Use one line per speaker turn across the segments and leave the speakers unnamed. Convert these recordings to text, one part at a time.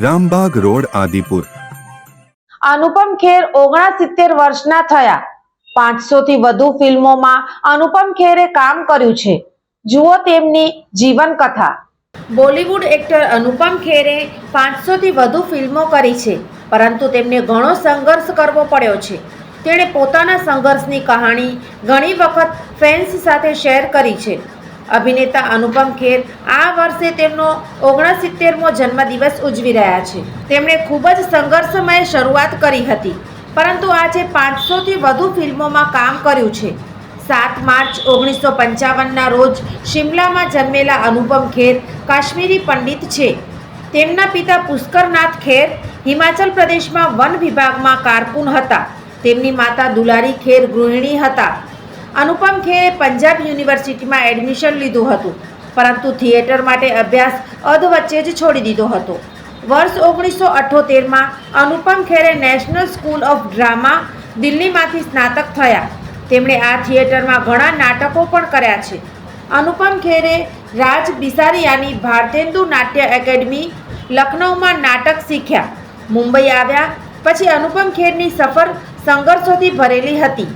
Rambagh road, Adipur.
Anupam Kher ઓગણસિત્તેર વર્ષના થયા. પાંચસો થી વધુ ફિલ્મોમાં અનુપમ ખેરે કામ કર્યું છે. જુઓ તેમની જીવન કથા બોલિવૂડ એક્ટર અનુપમ ખેરે પાંચસો થી વધુ ફિલ્મો કરી છે, પરંતુ તેમને ઘણો સંઘર્ષ કરવો પડ્યો છે. તેણે પોતાના સંઘર્ષની કહાણી ઘણી વખત ફેન્સ સાથે શેર કરી છે. અભિનેતા અનુપમ ખેર આ વર્ષે તેમનો ઓગણસિત્તેરમો જન્મદિવસ ઉજવી રહ્યા છે. તેમણે ખૂબ જ સંઘર્ષમય શરૂઆત કરી હતી, પરંતુ આજે પાંચસોથી વધુ ફિલ્મોમાં કામ કર્યું છે. સાત માર્ચ ઓગણીસો પંચાવનના રોજ શિમલામાં જન્મેલા અનુપમ ખેર કાશ્મીરી પંડિત છે. તેમના પિતા પુષ્કરનાથ ખેર હિમાચલ પ્રદેશમાં વન વિભાગમાં કારકુન હતા. તેમની માતા દુલારી ખેર ગૃહિણી હતા. અનુપમ ખેરે પંજાબ યુનિવર્સિટીમાં એડમિશન લીધું હતું, પરંતુ થિયેટર માટે અભ્યાસ અધવચ્ચે જ છોડી દીધો હતો. વર્ષ ઓગણીસો અઠ્ઠોતેરમાં અનુપમ ખેરે નેશનલ સ્કૂલ ઓફ ડ્રામા દિલ્હીમાંથી સ્નાતક થયા. તેમણે આ થિયેટરમાં ઘણા નાટકો પણ કર્યા છે. અનુપમ ખેરે રાજ બિસારિયાની ભારતેન્દુ નાટ્ય એકેડમી લખનૌમાં નાટક શીખ્યા. મુંબઈ આવ્યા પછી અનુપમ ખેરની સફર સંઘર્ષોથી ભરેલી હતી.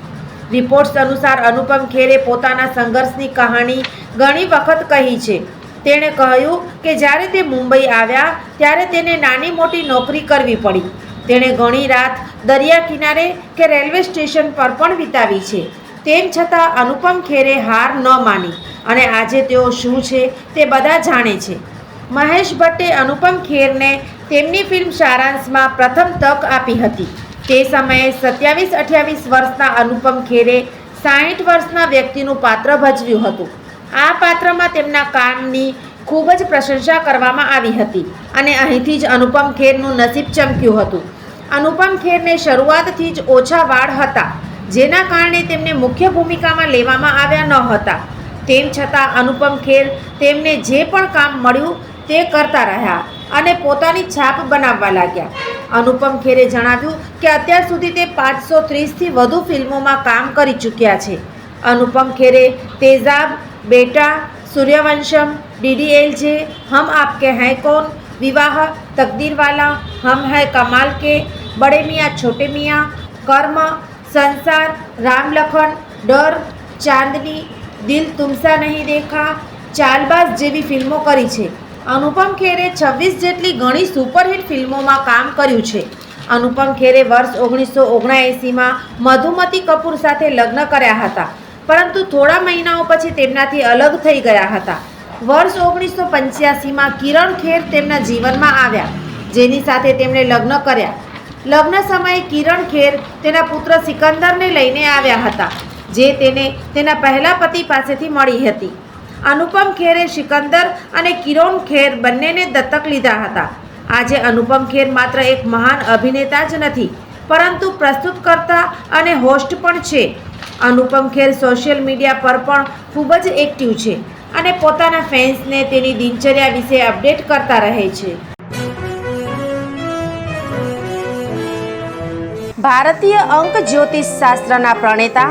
રિપોર્ટ્સ અનુસાર અનુપમ ખેરે પોતાના સંઘર્ષની કહાણી ઘણી વખત કહી છે. તેણે કહ્યું કે જ્યારે તે મુંબઈ આવ્યા, ત્યારે તેને નાની મોટી નોકરી કરવી પડી. તેણે ઘણી રાત દરિયા કિનારે કે રેલવે સ્ટેશન પર પણ વિતાવી છે. તેમ છતાં અનુપમ ખેરે હાર ન માની અને આજે તેઓ શું છે તે બધા જાણે છે. મહેશ ભટ્ટે અનુપમ ખેરને તેમની ફિલ્મ સારાંશમાં પ્રથમ તક આપી હતી. તે સમયે સત્યાવીસ અઠ્યાવીસ વર્ષના અનુપમ ખેરે સાહીઠ વર્ષના વ્યક્તિનું પાત્ર ભજવ્યું હતું. આ પાત્રમાં તેમના કામની ખૂબ જ પ્રશંસા કરવામાં આવી હતી અને અહીંથી જ અનુપમ ખેરનું નસીબ ચમક્યું હતું. અનુપમ ખેરને શરૂઆતથી જ ઓછા વાળ હતા, જેના કારણે તેમને મુખ્ય ભૂમિકામાં લેવામાં આવ્યા ન હતા. તેમ છતાં અનુપમ ખેર તેમને જે પણ કામ મળ્યું તે કરતા રહ્યા અને પોતાની છાપ બનાવવા લાગ્યા. અનુપમ ખેરે જણાવ્યું કે અત્યાર સુધી તે પાંચસો ત્રીસથી વધુ ફિલ્મોમાં કામ કરી ચૂક્યા છે. અનુપમ ખેરે તેજાબ, બેટા, સૂર્યવંશમ ડીડીએલ જે હમ આપકે હૈ કોન વિવાહ, તકદીરવાલા, હમ હૈ કમાલ કે, બડે મિયા, છોટે મિયા, કર્મ, સંસાર, રામલખન, ડર, ચાંદની, દિલ તુમસા નહીં દેખા, ચાલબાઝ જેવી ફિલ્મો કરી છે. અનુપમ ખેરે છવ્વીસ જેટલી ઘણી સુપરહિટ ફિલ્મોમાં કામ કર્યું છે. અનુપમ ખેરે વર્ષ ઓગણીસો ઓગણએંસીમાં મધુમતી કપૂર સાથે લગ્ન કર્યા હતા. પરંતુ થોડા મહિનાઓ પછી તેમનાથી અલગ થઈ ગયા હતા. વર્ષ ઓગણીસો પંચ્યાસીમાં કિરણ ખેર તેમના જીવનમાં આવ્યા, જેની સાથે તેમણે લગ્ન કર્યા. લગ્ન સમયે કિરણ ખેર તેના પુત્ર સિકંદરને લઈને આવ્યા હતા, જે તેને તેના પહેલા પતિ પાસેથી મળી હતી. અનુપમ ખેરે, સિકંદર અને કિરણ ખેર બંનેને દત્તક લીધા હતા. આજે અનુપમ ખેર માત્ર એક મહાન અભિનેતા જ નથી, પરંતુ પ્રસ્તુતકર્તા અને હોસ્ટ પણ છે. અનુપમ ખેર સોશિયલ મીડિયા પર પણ ખૂબ જ એક્ટિવ છે અને પોતાના ફેન્સને તેની દિનચર્યા વિશે અપડેટ કરતા રહે છે. ભારતીય અંક જ્યોતિષ શાસ્ત્રના પ્રણેતા